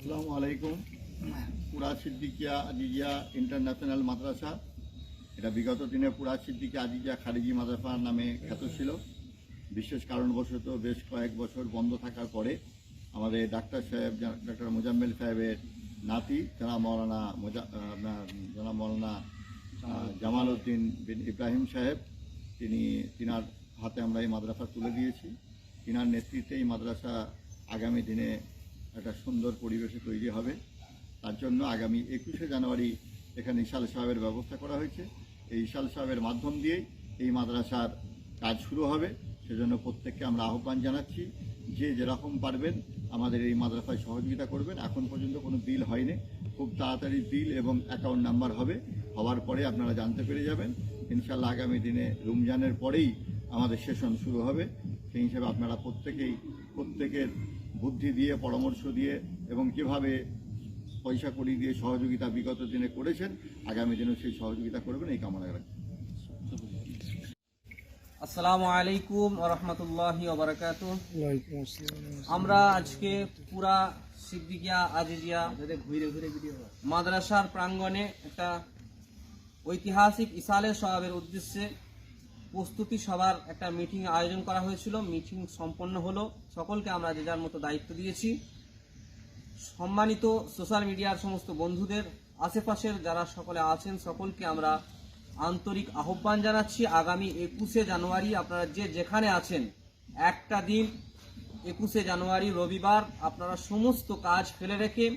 আসসালামু আলাইকুম। পুরা সিদ্দিকিয়া আজিজিয়া ইন্টারন্যাশনাল মাদ্রাসা। এটা বিগত দিনে পুরা সিদ্দিকিয়া আজিজিয়া খারিজি মাদ্রাসা নামে খ্যাত ছিল। বিশেষ কারণবশত বেশ কয়েক বছর বন্ধ থাকার পরে আমাদের ডাক্তার সাহেব ডাক্তার মোজাম্মেল সাহেবের নাতি, যারা মৌলানা মোজা যারা মৌলানা জামাল উদ্দিন বিন ইব্রাহিম সাহেব, তিনি, তিনার হাতে আমরা এই মাদ্রাসা তুলে দিয়েছি। তিনার নেতৃত্বে এই মাদ্রাসা আগামী দিনে একটা সুন্দর পরিবেশে তৈরি হবে। তার জন্য আগামী একুশে জানুয়ারি এখানে ইশাল সাহেবের ব্যবস্থা করা হয়েছে। এই ইশাল সাহেবের মাধ্যম দিয়েই এই মাদ্রাসার কাজ শুরু হবে। সেজন্য প্রত্যেককে আমরা আহ্বান জানাচ্ছি, যে যেরকম পারবেন আমাদের এই মাদ্রাসায় সহযোগিতা করবেন। এখন পর্যন্ত কোনো বিল হয়নি। খুব তাড়াতাড়ি বিল এবং অ্যাকাউন্ট নাম্বার হবে। হওয়ার পরে আপনারা জানতে পেরে যাবেন। ইনশাল্লাহ আগামী দিনে রমজানের পরেই আমাদের সেশন শুরু হবে। সেই হিসেবে আপনারা প্রত্যেকেই, প্রত্যেকের বুদ্ধি দিয়ে পরামর্শ দিয়ে এবং কীভাবে পয়সা কড়ি দিয়ে সহযোগিতা বিগত দিনে করেছেন আগামী দিনেও সেই সহযোগিতা করবেন এই কামনা রাখছি। আসসালামু আলাইকুম রহমতুল্লাহি ওবরাকাতু আমরা আজকে পুরা সিদ্দিকিয়া আজিজিয়া ঘুরে ঘুরে মাদ্রাসার প্রাঙ্গণে একটা ঐতিহাসিক ইসালে সহাবের উদ্দেশ্যে প্রস্তুতি সবার একটা মিটিং আয়োজন করা হয়েছিল। মিটিং সম্পন্ন হলো। সকলকে আমরা যে যার মতো দায়িত্ব দিয়েছি। সম্মানিত সোশ্যাল মিডিয়ার সমস্ত বন্ধুদের, আশেপাশের যারা সকলে আছেন, সকলকে আমরা আন্তরিক আহ্বান জানাচ্ছি। আগামী একুশে জানুয়ারি আপনারা যে যেখানে আছেন, একটা দিন, একুশে জানুয়ারি রবিবার, আপনারা সমস্ত কাজ ফেলে রেখে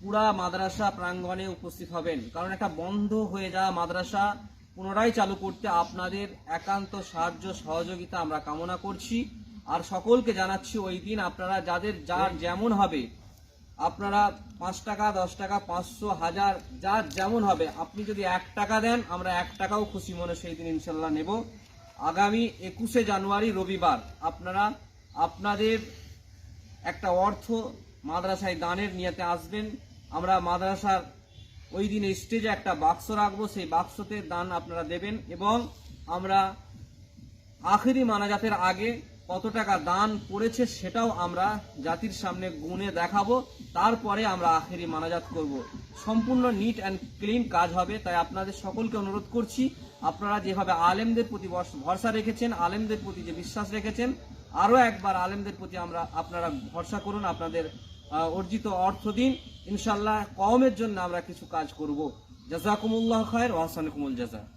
পুরা মাদ্রাসা প্রাঙ্গণে উপস্থিত হবেন। কারণ একটা বন্ধ হয়ে যাওয়া মাদ্রাসা পুনরায় চালু করতে আপনাদের একান্ত সাহায্য, সহযোগিতা আমরা কামনা করছি। আর সকলকে জানাচ্ছি ওই দিন আপনারা যাদের, যার যেমন হবে, আপনারা পাঁচ টাকা, দশ টাকা, পাঁচশো, হাজার, যার যেমন হবে, আপনি যদি এক টাকা দেন, আমরা এক টাকাও খুশি মনে সেই দিন ইনশাল্লাহ নেব। আগামী একুশে জানুয়ারি, রবিবার, আপনারা আপনাদের একটা অর্থ মাদ্রাসায় দানের নিয়েতে আসবেন। আমরা মাদ্রাসার ওই দিন স্টেজে একটা বাক্স রাখব, সেই বাক্সতে দান আপনারা দেবেন এবং আমরা আখেরি মানাজাতের আগে কত টাকা দান পড়েছে সেটাও আমরা জাতির সামনে গুনে দেখাবো, তারপরে আমরা আখেরি মানাজাত করব। সম্পূর্ণ নিট অ্যান্ড ক্লিন কাজ হবে, তাই আপনাদের সকলকে অনুরোধ করছি, আপনারা যেভাবে আলেমদের প্রতি ভরসা রেখেছেন, আলেমদের প্রতি যে বিশ্বাস রেখেছেন, আরও একবার আলেমদের প্রতি আমরা আপনারা ভরসা করুন, আপনাদের অর্জিত অর্থ দিন। ইনশাল্লাহ কমের জন্য আমরা কিছু কাজ করব। জাজাকুমুল্লাহ খায়ের ওয়াসানকুমুল জাজা।